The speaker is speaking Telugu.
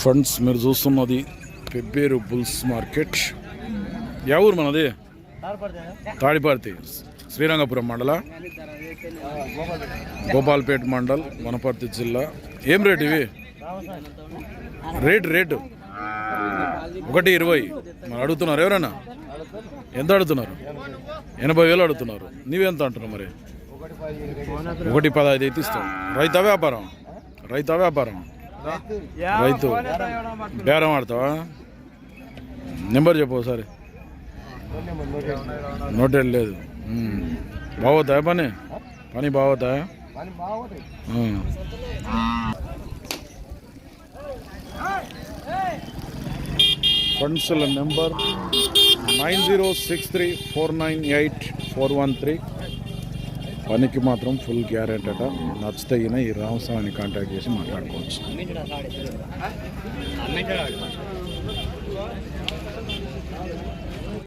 ఫ్రెండ్స్ మీరు చూస్తున్నది పెబ్బేరు బుల్స్ మార్కెట్. యా ఊరు మనది? తాడిపార్తి. శ్రీరంగపురం మండల. గోపాల్పేట మండల్ వనపర్తి జిల్లా. ఏం రేట్ ఇవి? Rate rate. ఒకటి ఇరవై. మరి అడుగుతున్నారు ఎవరైనా ఎంత అడుగుతున్నారు? ఎనభై వేలు అడుగుతున్నారు. నీవెంత అంటున్నావు మరి? ఒకటి పదహైదు అయితే ఇస్తాం. రైతా వ్యాపారం? రైతా వ్యాపారం. రైతు. బేరం ఆడతావా? నెంబర్ చెప్పు ఒకసారి. నోటెడ్ లేదు. బాగోతాయా పని? పని బాగోతాయా ఫండ్స్ల number nine zero six three four nine eight four one three. పనికి మాత్రం ఫుల్ గ్యారెంటీ అట. ఈ రామస్వామిని కాంటాక్ట్ చేసి మాట్లాడుకోవచ్చు.